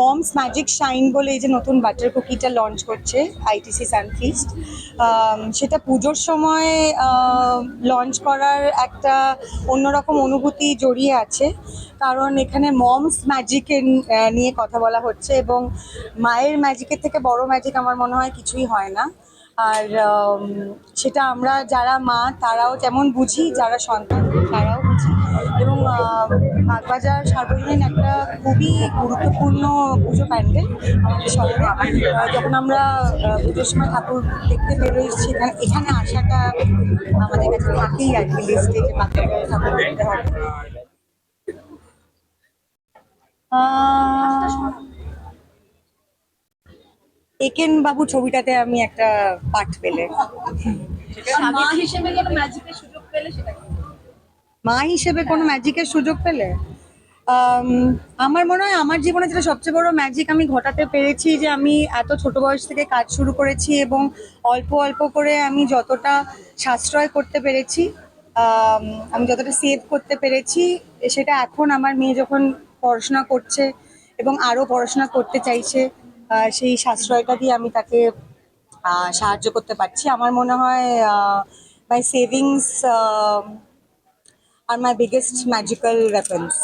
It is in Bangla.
মমস ম্যাজিক শাইন বলে এই যে নতুন বাটার কুকিটা লঞ্চ করছে আইটিসি সানফিস্ট সেটা পুজোর সময় লঞ্চ করার একটা অন্যরকম অনুভূতি জড়িয়ে আছে। কারণ এখানে মমস ম্যাজিকের নিয়ে কথা বলা হচ্ছে এবং মায়ের ম্যাজিকের থেকে বড় ম্যাজিক আমার মনে হয় কিছুই হয় না। আর সেটা আমরা যারা মা, তারাও যেমন বুঝি, যারা সন্তান, তারাও এবং বাগবাজার সার্বজনীন একটা খুবই গুরুত্বপূর্ণ পুজো প্যান্ডেল আমাদের শহরে। যখন আমরা পুজোর সময় ঠাকুর দেখতে বেরোই, সেখানে, এখানে আসাটা আমাদের কাছে থাকেই আর কি লিস্টে যে বাগবাজারে ঠাকুর দেখতে হবে। একেন বাবু ছবিটাতে আমি একটা পাঠ পেলে। মা হিসেবে কোনো ম্যাজিকের সুযোগ পেলে সেটা? মা হিসেবে কোনো ম্যাজিকের সুযোগ পেলে? আমার মনে হয় আমার জীবনে যেটা সবচেয়ে বড় ম্যাজিক আমি ঘটাতে পেরেছি যে আমি এত ছোট বয়স থেকে কাজ শুরু করেছি এবং অল্প অল্প করে আমি যতটা সাশ্রয় করতে পেরেছি আমি যতটা সেভ করতে পেরেছি সেটা এখন আমার মেয়ে যখন পড়াশোনা করছে এবং আরও পড়াশোনা করতে চাইছে সেই সাশ্রয়টা দিয়ে আমি তাকে সাহায্য করতে পারছি। আমার মনে হয় my savings are my biggest magical weapons.